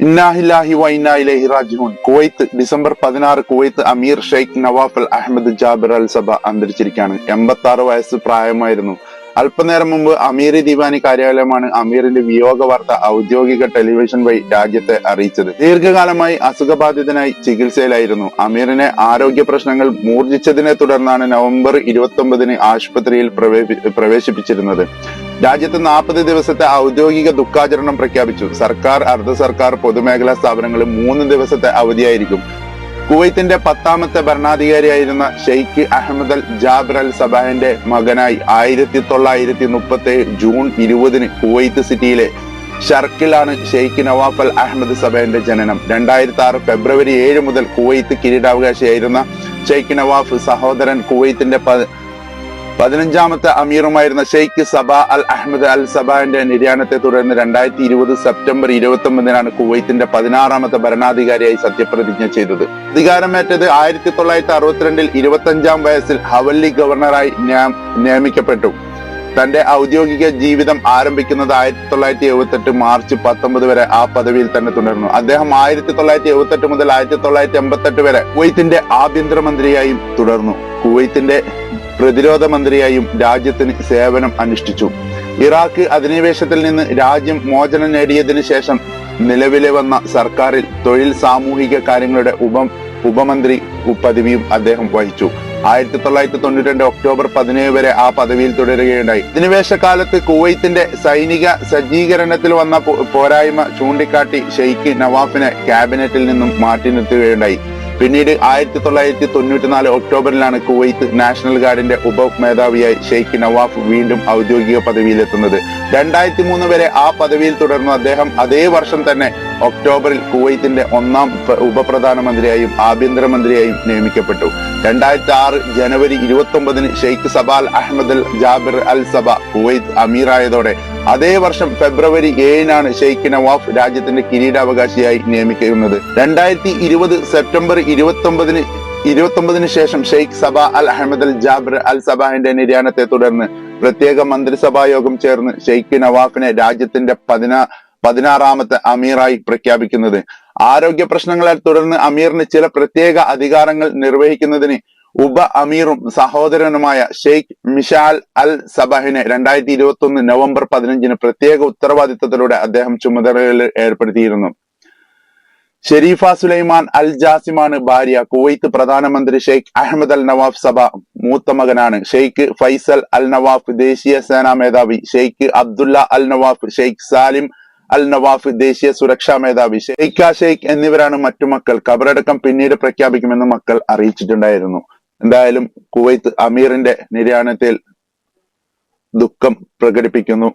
ഇന്നാഹില്ലാഹി വ റാജിഹുൻ Kuwait December പതിനാറ് കുവൈത്ത് അമീർ Sheikh Nawaf al Ahmad Jaber al Sabah അന്തരിച്ചിരിക്കുകയാണ്. എൺപത്തി ആറ് വയസ്സ് പ്രായമായിരുന്നു. അല്പനേരം മുമ്പ് അമീർ ദിവാനി കാര്യാലയമാണ് അമീറിന്റെ വിയോഗ വാർത്ത ഔദ്യോഗിക ടെലിവിഷൻ വഴി രാജ്യത്തെ അറിയിച്ചത്. ദീർഘകാലമായി അസുഖബാധിതനായി ചികിത്സയിലായിരുന്നു. അമീറിനെ ആരോഗ്യ പ്രശ്നങ്ങൾ മൂർജിച്ചതിനെ തുടർന്നാണ് നവംബർ ഇരുപത്തി ഒമ്പതിന് ആശുപത്രിയിൽ പ്രവേശിപ്പിച്ചിരുന്നത്. രാജ്യത്ത് നാൽപ്പത് ദിവസത്തെ ഔദ്യോഗിക ദുഃഖാചരണം പ്രഖ്യാപിച്ചു. സർക്കാർ അർദ്ധ സർക്കാർ പൊതുമേഖലാ സ്ഥാപനങ്ങൾ മൂന്ന് ദിവസത്തെ അവധിയായിരിക്കും. കുവൈത്തിന്റെ പത്താമത്തെ ഭരണാധികാരിയായിരുന്ന ഷെയ്ഖ് അഹമ്മദ് അൽ ജാബിർ അൽ സബാഹിന്റെ മകനായി ആയിരത്തി തൊള്ളായിരത്തി മുപ്പത്തി ജൂൺ ഇരുപതിന് കുവൈത്ത് സിറ്റിയിലെ ഷർക്കിലാണ് ഷെയ്ഖ് നവാഫ് അൽ അഹമ്മദ് സബാഹിന്റെ ജനനം. രണ്ടായിരത്തി ആറ് ഫെബ്രുവരി ഏഴ് മുതൽ കുവൈത്ത് കിരീടാവകാശിയായിരുന്ന ഷെയ്ഖ് നവാഫ് സഹോദരൻ കുവൈത്തിന്റെ പതിനഞ്ചാമത്തെ അമീറുമായിരുന്ന ഷെയ്ഖ് സബ അൽ അഹമ്മദ് അൽ സബാന്റെ നിര്യാണത്തെ തുടർന്ന് രണ്ടായിരത്തി ഇരുപത് സെപ്റ്റംബർ ഇരുപത്തി ഒമ്പതിനാണ് കുവൈത്തിന്റെ പതിനാറാമത്തെ ഭരണാധികാരിയായി സത്യപ്രതിജ്ഞ ചെയ്തത്. അധികാരമേറ്റത് ആയിരത്തി തൊള്ളായിരത്തി അറുപത്തിരണ്ടിൽ ഇരുപത്തഞ്ചാം വയസ്സിൽ ഹവല്ലി ഗവർണറായി നിയമിക്കപ്പെട്ടു. തന്റെ ഔദ്യോഗിക ജീവിതം ആരംഭിക്കുന്നത് ആയിരത്തി തൊള്ളായിരത്തി എഴുപത്തെട്ട് മാർച്ച് പത്തൊമ്പത് വരെ ആ പദവിയിൽ തന്നെ തുടർന്നു. അദ്ദേഹം ആയിരത്തി തൊള്ളായിരത്തി എഴുപത്തെട്ട് മുതൽ ആയിരത്തി തൊള്ളായിരത്തി എൺപത്തെട്ട് വരെ കുവൈത്തിന്റെ ആഭ്യന്തരമന്ത്രിയായും തുടർന്നു. കുവൈത്തിന്റെ പ്രതിരോധ മന്ത്രിയായും രാജ്യത്തിന് സേവനം അനുഷ്ഠിച്ചു. ഇറാഖ് അധിനിവേശത്തിൽ നിന്ന് രാജ്യം മോചനം നേടിയതിനു ശേഷം നിലവിലെ വന്ന സർക്കാരിൽ തൊഴിൽ സാമൂഹിക കാര്യങ്ങളുടെ ഉപ ഉപമന്ത്രി പദവിയും അദ്ദേഹം വഹിച്ചു. ആയിരത്തി തൊള്ളായിരത്തി തൊണ്ണൂറ്റി രണ്ട് ഒക്ടോബർ പതിനേഴ് വരെ ആ പദവിയിൽ തുടരുകയുണ്ടായി. അധിനിവേശ കാലത്ത് കുവൈത്തിന്റെ സൈനിക സജ്ജീകരണത്തിൽ വന്ന പോരായ്മ ചൂണ്ടിക്കാട്ടി ഷെയ്ഖ് നവാഫിനെ ക്യാബിനറ്റിൽ നിന്നും മാറ്റി നിർത്തുകയുണ്ടായി പിന്നീട് ആയിരത്തി തൊള്ളായിരത്തി തൊണ്ണൂറ്റി നാല് ഒക്ടോബറിലാണ് കുവൈത്ത് നാഷണൽ ഗാർഡിന്റെ ഉപമേധാവിയായി ഷെയ്ഖ് നവാഫ് വീണ്ടും ഔദ്യോഗിക പദവിയിലെത്തുന്നത്. രണ്ടായിരത്തി മൂന്ന് വരെ ആ പദവിയിൽ തുടർന്നു അദ്ദേഹം അതേ വർഷം തന്നെ ഒക്ടോബറിൽ കുവൈത്തിന്റെ ഒന്നാം പ്ര- ഉപപ്രധാനമന്ത്രിയായും ആഭ്യന്തരമന്ത്രിയായും നിയമിക്കപ്പെട്ടു. രണ്ടായിരത്തി ആറ് ജനുവരി ഇരുപത്തി ഒമ്പതിന് Sheikh Sabah Ahmad Al Jabir Al Sabah Kuwait അമീറായതോടെ അതേ വർഷം ഫെബ്രുവരി ഏഴിനാണ് ഷെയ്ഖ് നവാഫ് രാജ്യത്തിന്റെ കിരീടാവകാശിയായി നിയമിക്കുന്നത്. രണ്ടായിരത്തി ഇരുപത് സെപ്റ്റംബർ ഇരുപത്തി ഒമ്പതിന് ഇരുപത്തി ഒമ്പതിന് ശേഷം Sheikh Sabah Al Ahmad Al Jabir അൽ സബാഹിന്റെ നിര്യാണത്തെ തുടർന്ന് പ്രത്യേക മന്ത്രിസഭാ യോഗം ചേർന്ന് ഷെയ്ഖ് നവാഫിനെ രാജ്യത്തിന്റെ പതിനാ പതിനാറാമത്തെ അമീറായി പ്രഖ്യാപിക്കുന്നത്. ആരോഗ്യ പ്രശ്നങ്ങളെ തുടർന്ന് അമീറിന് ചില പ്രത്യേക അധികാരങ്ങൾ നിർവഹിക്കുന്നതിന് ഉപ അമീറും സഹോദരനുമായ ഷെയ്ഖ് മിഷാൽ അൽ സബഹിനെ രണ്ടായിരത്തി ഇരുപത്തി ഒന്ന് നവംബർ പതിനഞ്ചിന് പ്രത്യേക ഉത്തരവാദിത്തത്തിലൂടെ അദ്ദേഹം ചുമതലകളിൽ ഏർപ്പെടുത്തിയിരുന്നു. ഷെരീഫ സുലൈമാൻ അൽ ജാസിമാണ് ഭാര്യ. കുവൈത്ത് പ്രധാനമന്ത്രി ഷെയ്ഖ് അഹമ്മദ് അൽ നവാഫ് സഭ മൂത്ത മകനാണ്. ഷെയ്ഖ് ഫൈസൽ അൽ നവാഫ് ദേശീയ സേനാ മേധാവി. Sheikh Abdullah al Nawaf Sheikh Salim al Nawaf ദേശീയ സുരക്ഷാ മേധാവി. ഷെയ്ഖ ഷെയ്ഖ് എന്നിവരാണ് മറ്റു മക്കൾ. കബറടക്കം പിന്നീട് പ്രഖ്യാപിക്കുമെന്ന് മക്കൾ അറിയിച്ചിട്ടുണ്ടായിരുന്നു. എന്തായാലും കുവൈത്ത് അമീറിന്റെ നിര്യാണത്തിൽ ദുഃഖം പ്രകടിപ്പിക്കുന്നു.